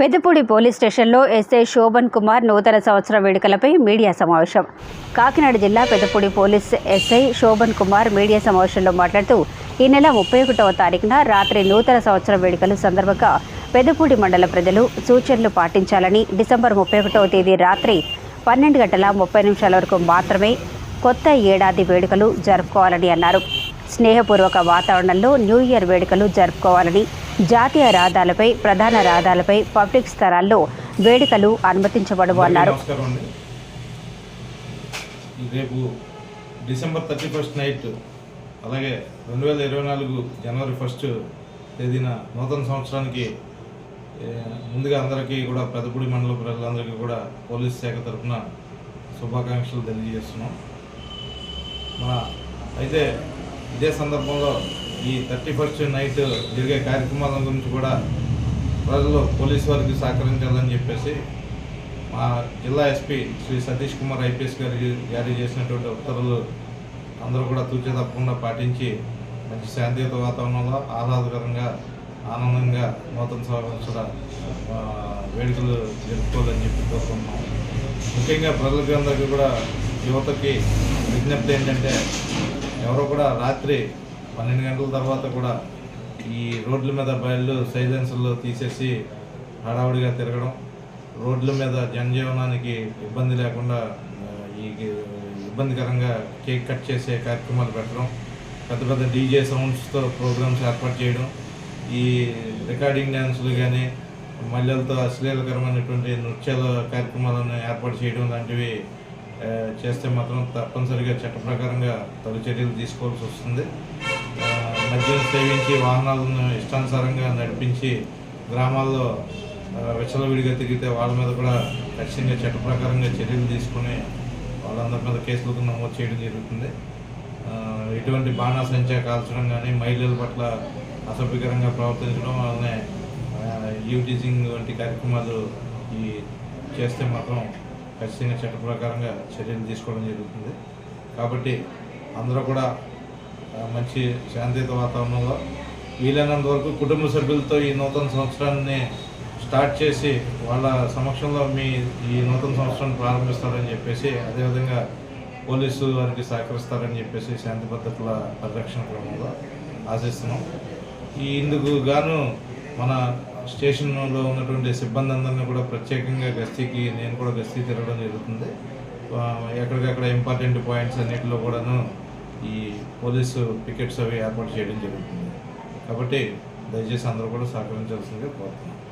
Peddapudi police స్టేషన్లో SI Shobhan Kumar నూతన సంవత్సర వేడుకలపై మీడియా సమావేశం. కాకినాడ జిల్లా Peddapudi police SI Shobhan Kumar media సమావేశంలో మాట్లాడుతూ ఈ నెల ముప్పై ఒకటవ తారీఖున రాత్రి నూతన సంవత్సర వేడుకలు సందర్భంగా పెద్దపూడి మండల ప్రజలు సూచనలు పాటించాలని డిసెంబర్ ముప్పై ఒకటవ తేదీ రాత్రి పన్నెండు గంటల ముప్పై నిమిషాల వరకు మాత్రమే కొత్త ఏడాది వేడుకలు జరుపుకోవాలని అన్నారు. స్నేహపూర్వక వాతావరణంలో న్యూ ఇయర్ వేడుకలు జరుపుకోవాలని జాతీయ రహదారులపై ప్రధాన రహదారులపై పబ్లిక్ స్థలాల్లో వేడుకలు అనుమతించబడవు అన్నారు. రేపు డిసెంబర్ థర్టీ ఫస్ట్ నైట్ అలాగే రెండు వేల ఇరవై నాలుగు జనవరి ఫస్ట్ తేదీన నూతన సంవత్సరానికి ముందుగా అందరికీ కూడా పెద్దపూడి మండల ప్రజలందరికీ కూడా పోలీస్ శాఖ తరఫున శుభాకాంక్షలు తెలియజేస్తున్నాం. మన అయితే ఇదే సందర్భంలో ఈ థర్టీ ఫస్ట్ నైట్ జరిగే కార్యక్రమాల గురించి కూడా ప్రజలు పోలీసు వారికి సహకరించాలని చెప్పేసి మా జిల్లా ఎస్పీ శ్రీ సతీష్ కుమార్ ఐపీఎస్ గారి జారీ చేసినటువంటి ఉత్తర్వులు అందరూ కూడా తూచే తప్పకుండా పాటించి మంచి శాంతియుత వాతావరణంలో ఆహ్లాదకరంగా ఆనందంగా నూతన సంవత్సర వేడుకలు జరుపుకోవాలని చెప్పి కోరుకుంటున్నాం. ముఖ్యంగా ప్రజలకి అందరికీ కూడా యువతకి విజ్ఞప్తి ఏంటంటే ఎవరో కూడా రాత్రి పన్నెండు గంటల తర్వాత కూడా ఈ రోడ్ల మీద బయలు సైలెన్స్లో తీసేసి హడావుడిగా తిరగడం రోడ్ల మీద జనజీవనానికి ఇబ్బంది లేకుండా ఈ ఇబ్బందికరంగా కేక్ కట్ చేసే కార్యక్రమాలు పెట్టడం పెద్ద పెద్ద డీజే సౌండ్స్తో ప్రోగ్రామ్స్ ఏర్పాటు చేయడం ఈ రికార్డింగ్ డ్యాన్సులు కానీ మహిళలతో అశ్లీలకరమైనటువంటి నృత్యాల కార్యక్రమాలను ఏర్పాటు చేయడం లాంటివి చేస్తే మాత్రం తప్పనిసరిగా చట్ట ప్రకారంగా తగు చర్యలు తీసుకోవాల్సి వస్తుంది. మద్యం సేవించి వాహనాలను ఇష్టానుసారంగా నడిపించి గ్రామాల్లో ఆ, విచ్చలవిడిగా తిరిగితే వాళ్ళ మీద కూడా ఖచ్చితంగా చట్ట ప్రకారంగా చర్యలు తీసుకుని వాళ్ళందరి మీద కేసులకు నమోదు చేయడం జరుగుతుంది. ఇటువంటి బాణాసంచా కాల్చడం కానీ మహిళల పట్ల అసభ్యకరంగా ప్రవర్తించడం అలానే యూటీజింగ్ వంటి కార్యక్రమాలు ఈ చేస్తే మాత్రం ఖచ్చితంగా చట్ట ప్రకారంగా చర్యలు తీసుకోవడం జరుగుతుంది. కాబట్టి అందరూ కూడా మంచి శాంతియుత వాతావరణంలో వీలైనంత వరకు కుటుంబ సభ్యులతో ఈ నూతన సంవత్సరాన్ని స్టార్ట్ చేసి వాళ్ళ సమక్షంలో మీ ఈ నూతన సంవత్సరాన్ని ప్రారంభిస్తారని చెప్పేసి అదేవిధంగా పోలీసు వారికి సహకరిస్తారని చెప్పేసి శాంతి భద్రతల పరిరక్షణ క్రమంలో ఆశిస్తున్నాం. ఈ ఇందుకు గాను మన స్టేషన్లో ఉన్నటువంటి సిబ్బంది అందరినీ కూడా ప్రత్యేకంగా గస్తీకి నేను కూడా గస్తీ తిరగడం జరుగుతుంది. ఎక్కడికక్కడ ఇంపార్టెంట్ పాయింట్స్ అన్నిటిలో కూడాను ఈ పోలీసు పికెట్స్ అవి ఏర్పాటు చేయడం జరుగుతుంది. కాబట్టి దయచేసి అందరూ కూడా సహకరించాల్సిందిగా కోరుతున్నాను